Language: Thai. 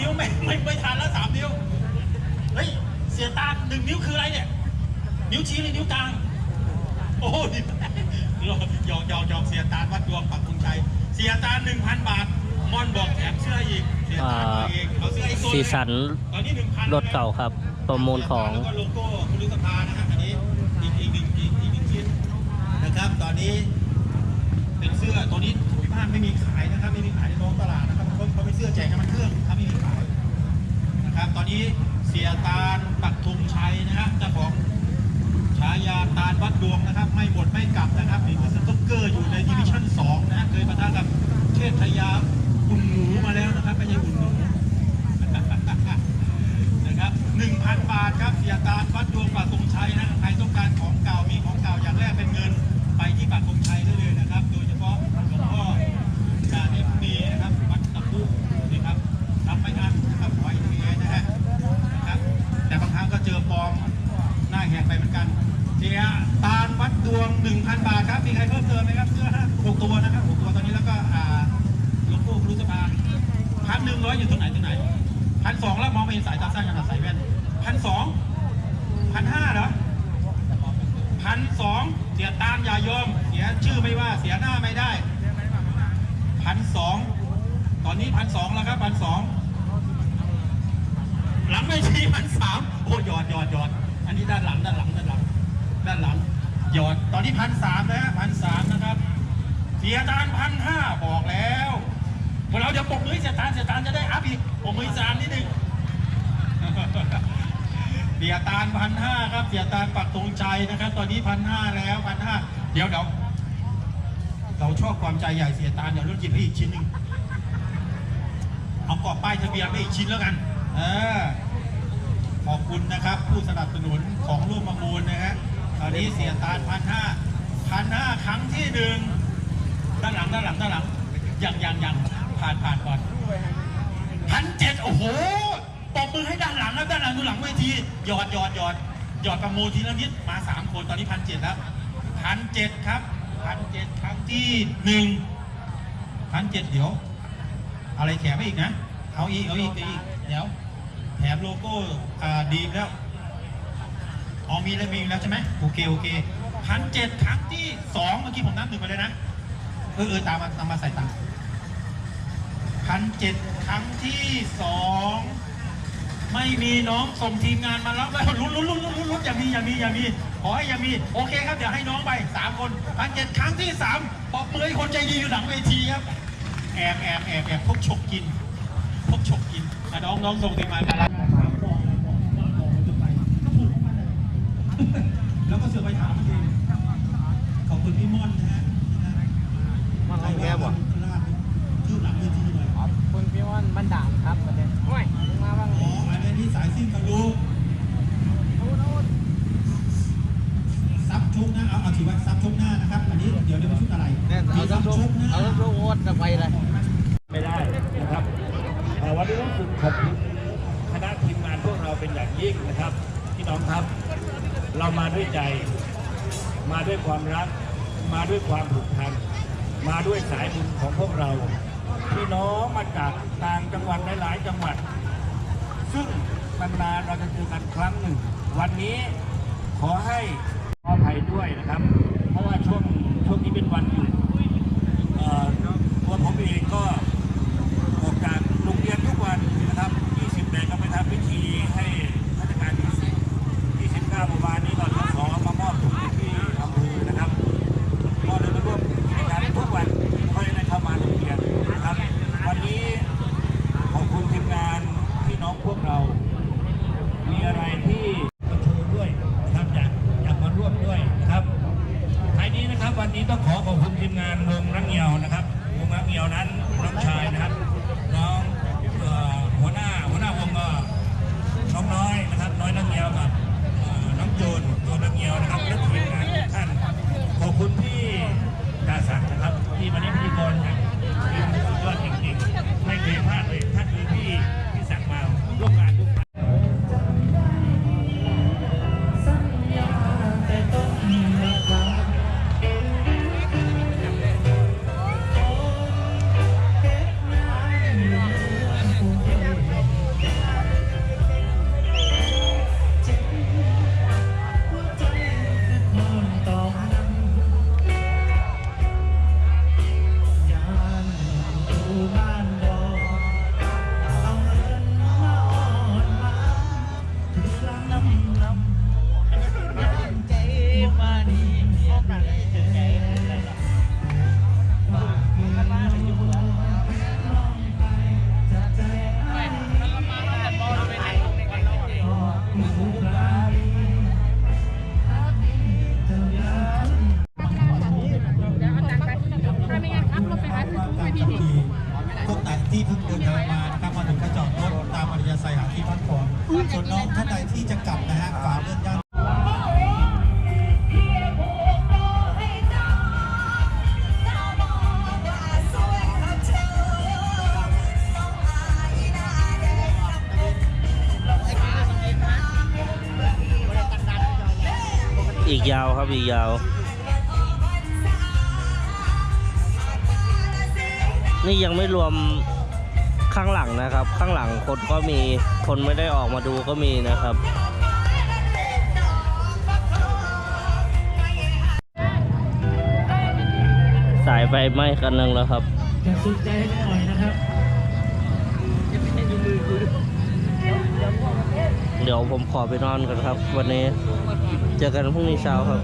นิ้วแม่ไม่ไปทานแล้วสามนิ้ว เฮ้ย เสียตาหนึ่งนิ้วคืออะไรเนี่ย นิ้วชี้หรือนิ้วกลาง โอ้โหยอกยอกยอกเสียตาวัดดวงปักคุงชัย เสียตาหนึ่งพันบาท มอนบอกแถมเชื่ออีก เสียตาตัวเองเอาเสื้อไอีกตัสีสันตอนนี้หนึ่งพันรถเก่าครับ ประมูลของแล้วก็โลโก้คุณลุงสภานะครับอันนี้อีกอีกหนึ่งอีกอีกหนึ่งชิ้นนะครับ ตอนนี้เป็นเสื้อตัวนี้ที่บ้านไม่มีขายนะครับ ไม่มีขายในท้องตลาดนะครับ สื้อแจกน้ำมันเครื่องครับไม่มีขายนะครับ ตอนนี้เสียตาลปักธงชัยนะฮะเจ้าของฉายาตาลวัดดวงนะครับ ไม่หมดไม่กลับนะครับมีสตุ๊กเกอร์อยู่ในดิวิชั่น2นะฮะเคยปะทะกับเทพทยา กันเสียตาลวัดดวง 1,000 บาทครับ มีใครเพิ่มเติมไหมครับ เสื้อห้าหกตัวนะครับหกตัวตอนนี้แล้วก็อ่าหลวงปู่ครูสภาพันหนึ่งร้อยอยู่ตรงไหนตรงไหนพันสองแล้วมองไม่เห็นสายตาสั้นขนาดใส่แว่นพันสองพันห้าเหรอพันสองเสียตามอย่ายอม เสียชื่อไม่ว่าเสียหน้าไม่ได้พันสองตอนนี้พันสองแล้วครับพันสองหลังไม่ชีพันสามโอ้หยอดหยอดหยอดอันนี้ด้านหลังด้านหลังด้านหลัง ด้านหลังหยอดตอนนี้พันสามนะพันสามนะครับเสียตานพันห้าบอกแล้วพวกเราเดี๋ยวปกมือให้เสียตานเสียตานจะได้อัพอีกปกมือสามนิดนึงเสียตานพันห้าครับเสียตานปักตรงใจนะครับ ตอนนี้พันห้าแล้วพันห้าเดี๋ยวเดี๋ยวเราชอบความใจใหญ่เสียตานเดี๋ยวรถหยิบให้อีกชิ้นหนึ่งเอากรอบป้ายทะเบียนให้อีกชิ้นแล้วกันเออขอบคุณนะครับ ผู้สนับสนุนของร่วมประมูลนะฮะ ตอนนี้เสียตานพันห้าพันห้าครั้งที่หนึ่งด้านหลังด้านหลังด้านหลังยังยังยังผ่านผ่านก่อนพันเจ็ดโอ้โหตบมือให้ด้านหลังแล้วด้านหลังดูหลังเวทีหยอดหยอดหยอดหยอดประมูลทีละนิดมาสามคนตอนนี้พันเจ็ดแล้วพันเจ็ดครับพันเจ็ดครั้งที่หนึ่งพันเจ็ดเดี๋ยว อะไรแถมไม่อีกนะ เอาอีกเอาอีกเอาอีกเดี๋ยวแถมโลโก้ดีแล้ว อ๋อมีแล้วมีแล้วใช่ไหมโอเคโอเคพันเจ็ดครั้งที่สองเมื่อกี้ผมนับหนึ่งไปเลยนะเออเออตามมาตามมาใส่ตังพันเจ็ดครั้งที่สองไม่มีน้องส่งทีมงานมารับแล้วลุ้นลุ้นลุ้นลุ้นลุ้นลุ้นอย่ามีอย่ามีอย่ามีขอให้อย่ามีโอเคครับเดี๋ยวให้น้องไปสามคนพันเจ็ดครั้งที่สามปอบมือคนใจดีอยู่หลังเวทีครับแอบแอบแอบแอบพกฉกกินพกฉกกินน้องน้องส่งทีมงานมารับแล้วก็ เสือไปถามเองขอบคุณพี่ม่อนนะฮะมันอะไรแก้บ่ชื่อหลังเวทีหน่อยขอบคุณพี่ม่อนบันดาลครับประเด็นโอ้ยมาบ้างอ๋ออันนี้สายซิ่งทะลุซับชุกนะเอาเอาถือว่าซับชุกหน้านะครับอันนี้เดี๋ยวเดี๋ยวเป็นชุดอะไรเนี่ยเอามีซัทั้บงลูกชุกหน้าเอาทั้งลูกโอ๊ตจะไปเลยไม่ได้นะครับเอ่อวันนี้ต้องขอบคุณคณะทีมงานพวกเราเป็นอย่างยิ่งนะครับพี่น้องครับ เรามาด้วยใจ มาด้วยความรัก มาด้วยความผูกพัน มาด้วยสายบุญของพวกเรา พี่น้องมาจากต่างจังหวัดหลายๆจังหวัด ซึ่งนานๆเราจะเจอกันครั้งหนึ่ง วันนี้ขอให้ขออภัยด้วยนะครับ องท่านใดที่จะกลับนะฮะฝากเรื่องย่านอีกยาวครับอีกยาว นี่ยังไม่รวม ข้างหลังนะครับ ข้างหลังคนก็มีคนไม่ได้ออกมาดูก็มีนะครับสายไฟไหม้กันนึงแล้วครับจะสุดใจให้หน่อยนะครับเดี๋ยวผมขอไปนอนกันครับ วันนี้ เจอกันพรุ่งนี้เช้าครับ